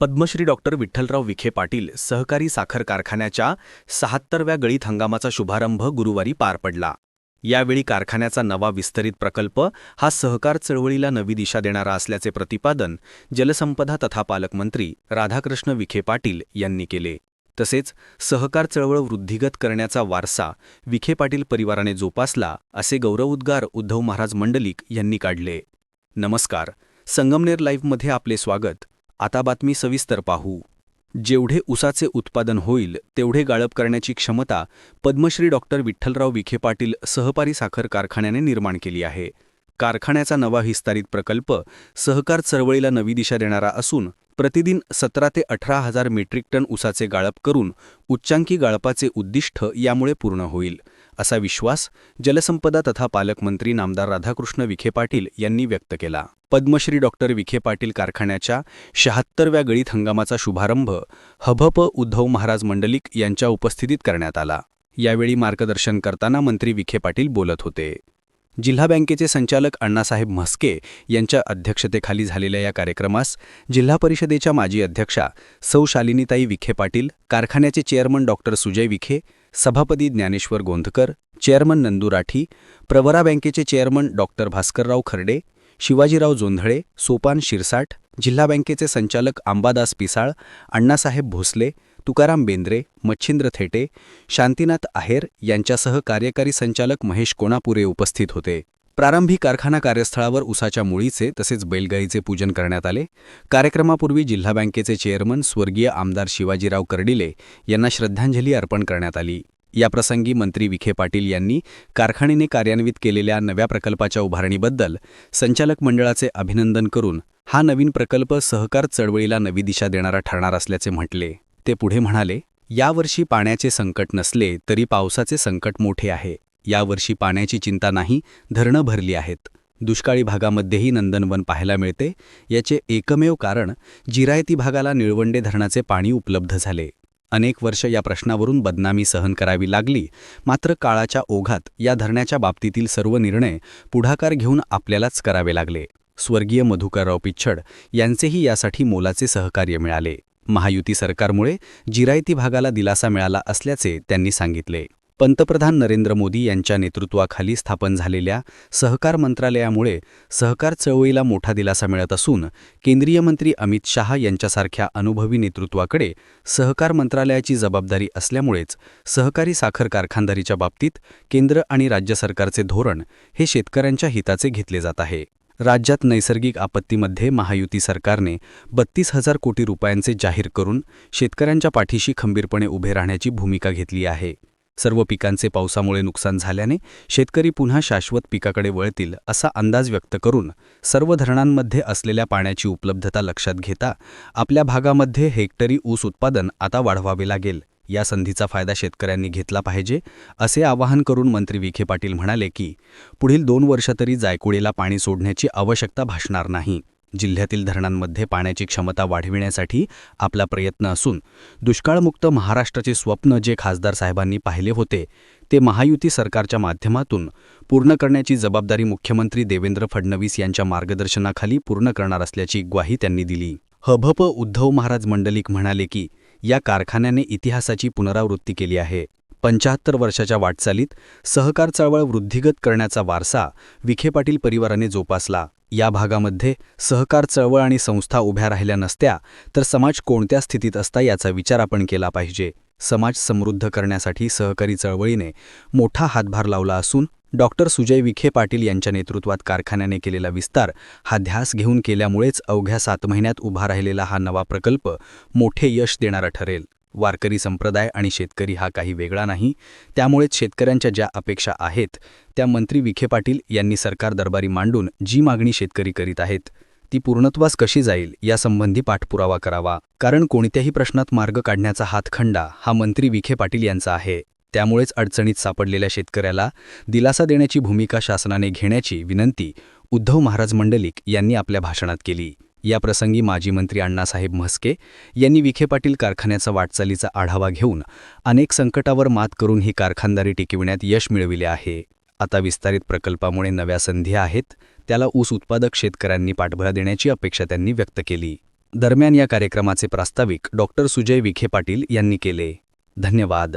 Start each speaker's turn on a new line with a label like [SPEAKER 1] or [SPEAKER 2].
[SPEAKER 1] Padmashri doctor Vitthalrao Vikhe Patil सहकारी साखर कारखान्याच्या सहात्तरव्या गळीत हंगामाचा शुभारंभ गुरुवारी पार पडला. यावेळी कारखान्याचा नवा विस्तरित प्रकल्प हा सहकार चळवळीला नवी दिशा देणारा असल्याचे प्रतिपादन जलसंपदा तथा पालकमंत्री राधाकृष्ण विखे पाटील यांनी केले. तसेच सहकार चळवळ वृद्धिगत करण्याचा वारसा विखे पाटील परिवाराने जोपासला असे गौरवोद्गार उद्धव महाराज मंडलिक यांनी काढले. नमस्कार. संगमनेर लाईव्हमध्ये आपले स्वागत. आता बातमी सविस्तर पाहू. जेवढे उसाचे उत्पादन होईल तेवढे गाळप करण्याची क्षमता पद्मश्री डॉक्टर विठ्ठलराव विखे पाटील सहकारी साखर कारखान्याने निर्माण केली आहे. कारखान्याचा नवा विस्तारित प्रकल्प सहकार चळवळीला नवी दिशा देणारा असून प्रतिदिन सतरा ते अठरा हजार मेट्रिक टन उसाचे गाळप करून उच्चांकी गाळपाचे उद्दिष्ट यामुळे पूर्ण होईल. असा विश्वास जलसंपदा तथा पालकमंत्री नामदार राधाकृष्ण विखे पाटील यांनी व्यक्त केला. पद्मश्री डॉक्टर विखे पाटील कारखान्याच्या शहात्तरव्या गळीत हंगामाचा शुभारंभ हभप उद्धव महाराज मंडलिक यांच्या उपस्थितीत करण्यात आला. यावेळी मार्गदर्शन करताना मंत्री विखे पाटील बोलत होते. जिल्हा बँकेचे संचालक अण्णासाहेब म्हस्के यांच्या अध्यक्षतेखाली झालेल्या या कार्यक्रमास जिल्हा परिषदेच्या माजी अध्यक्षा सौ शालिनीताई विखे पाटील कारखान्याचे चेअरमन डॉक्टर सुजय विखे सभापती ज्ञानेश्वर गोंधकर चेअरमन नंदू राठी प्रवरा बँकेचे चेअरमन डॉक्टर भास्करराव खर्डे शिवाजीराव जोंधळे सोपान शिरसाट जिल्हा बँकेचे संचालक आंबादास पिसाळ अण्णासाहेब भोसले तुकाराम बेंद्रे मच्छिंद्र थेटे शांतीनाथ आहेर यांच्यासह कार्यकारी संचालक महेश कोणापुरे उपस्थित होते. प्रारंभी कारखाना कार्यस्थळावर उसाच्या मुळीचे तसेच बैलगाईचे पूजन करण्यात आले. कार्यक्रमापूर्वी जिल्हा बँकेचे चेअरमन स्वर्गीय आमदार शिवाजीराव कर्डिले यांना श्रद्धांजली अर्पण करण्यात आली. याप्रसंगी मंत्री विखे पाटील यांनी कारखान्याने कार्यान्वित केलेल्या नव्या प्रकल्पाच्या उभारणीबद्दल संचालक मंडळाचे अभिनंदन करून हा नवीन प्रकल्प सहकार चळवळीला नवी दिशा देणारा ठरणार असल्याचे म्हटले. ते पुढे म्हणाले यावर्षी पाण्याचे संकट नसले तरी पावसाचे संकट मोठे आहे. यावर्षी पाण्याची चिंता नाही धरणं भरली आहेत. दुष्काळी भागामध्येही नंदनवन पाहायला मिळते. याचे एकमेव कारण जिरायती भागाला निळवंडे धरणाचे पाणी उपलब्ध झाले. अनेक वर्ष या प्रश्नावरून बदनामी सहन करावी लागली. मात्र काळाच्या ओघात या धरण्याच्या बाबतीतील सर्व निर्णय पुढाकार घेऊन आपल्यालाच करावे लागले. स्वर्गीय मधुकरराव पिच्छड यांचेही यासाठी मोलाचे सहकार्य मिळाले. महायुती सरकारमुळे जिरायती भागाला दिलासा मिळाला असल्याचे त्यांनी सांगितले. पंतप्रधान नरेंद्र मोदी यांच्या नेतृत्वाखाली स्थापन झालेल्या सहकार मंत्रालयामुळे सहकार चळवळीला मोठा दिलासा मिळत असून केंद्रीय मंत्री अमित शहा यांच्यासारख्या अनुभवी नेतृत्वाकडे सहकार मंत्रालयाची जबाबदारी असल्यामुळेच सहकारी साखर कारखानदारीच्या बाबतीत केंद्र आणि राज्य सरकारचे धोरण हे शेतकऱ्यांच्या हिताचे घेतले जात आहे. राज्यात नैसर्गिक आपत्तीमध्ये महायुती सरकारने बत्तीस हजार कोटी रुपयांचे जाहीर करून शेतकऱ्यांच्या पाठीशी खंबीरपणे उभे राहण्याची भूमिका घेतली आहे. सर्व पिकांचे पावसामुळे नुकसान झाल्याने शेतकरी पुन्हा शाश्वत पिकाकडे वळतील असा अंदाज व्यक्त करून सर्व धरणांमध्ये असलेल्या पाण्याची उपलब्धता लक्षात घेता आपल्या भागामध्ये हेक्टरी ऊस उत्पादन आता वाढवावे लागेल. या संधीचा फायदा शेतकऱ्यांनी घेतला पाहिजे असे आवाहन करून मंत्री विखे पाटील म्हणाले की पुढील दोन वर्ष तरी जायकुळीला पाणी सोडण्याची आवश्यकता भासणार नाही. जिल्ह्यातील धरणांमध्ये पाण्याची क्षमता वाढविण्यासाठी आपला प्रयत्न असून दुष्काळमुक्त महाराष्ट्राचे स्वप्न जे खासदार साहेबांनी पाहिले होते ते महायुती सरकारच्या माध्यमातून पूर्ण करण्याची जबाबदारी मुख्यमंत्री देवेंद्र फडणवीस यांच्या मार्गदर्शनाखाली पूर्ण करणार असल्याची ग्वाही त्यांनी दिली. हभप उद्धव महाराज मंडलिक म्हणाले की या कारखान्याने इतिहासाची पुनरावृत्ती केली आहे. पंचाहत्तर वर्षाच्या वाटचालीत सहकार चळवळ वृद्धिगत करण्याचा वारसा विखे पाटील परिवाराने जोपासला. या भागामध्ये सहकार चळवळ आणि संस्था उभ्या राहिल्या नसत्या तर समाज कोणत्या स्थितीत असता याचा विचार आपण केला पाहिजे. समाज समृद्ध करण्यासाठी सहकारी चळवळीने मोठा हातभार लावला असून डॉक्टर सुजय विखे पाटील यांच्या नेतृत्वात कारखान्याने केलेला विस्तार हा ध्यास घेऊन केल्यामुळेच अवघ्या सात महिन्यात उभा राहिलेला हा नवा प्रकल्प मोठे यश देणारा ठरेल. वारकरी संप्रदाय आणि शेतकरी हा काही वेगळा नाही. त्यामुळेच शेतकऱ्यांच्या ज्या अपेक्षा आहेत त्या मंत्री विखे पाटील यांनी सरकार दरबारी मांडून जी मागणी शेतकरी करीत आहेत ती पूर्णत्वास कशी जाईल यासंबंधी पाठपुरावा करावा. कारण कोणत्याही प्रश्नात मार्ग काढण्याचा हातखंडा हा मंत्री विखे पाटील यांचा आहे. त्यामुळेच अडचणीत सापडलेल्या शेतकऱ्याला दिलासा देण्याची भूमिका शासनाने घेण्याची विनंती उद्धव महाराज मंडलिक यांनी आपल्या भाषणात केली. याप्रसंगी माजी मंत्री अण्णासाहेब म्हस्के यांनी विखे पाटील कारखान्याचा वाटचालीचा आढावा घेऊन अनेक संकटावर मात करून ही कारखानदारी टिकविण्यात यश मिळविले आहे. आता विस्तारित प्रकल्पामुळे नव्या संधी आहेत त्याला ऊस उत्पादक शेतकऱ्यांनी पाठबळ देण्याची अपेक्षा त्यांनी व्यक्त केली. दरम्यान या कार्यक्रमाचे प्रास्ताविक डॉक्टर सुजय विखे पाटील यांनी केले. धन्यवाद.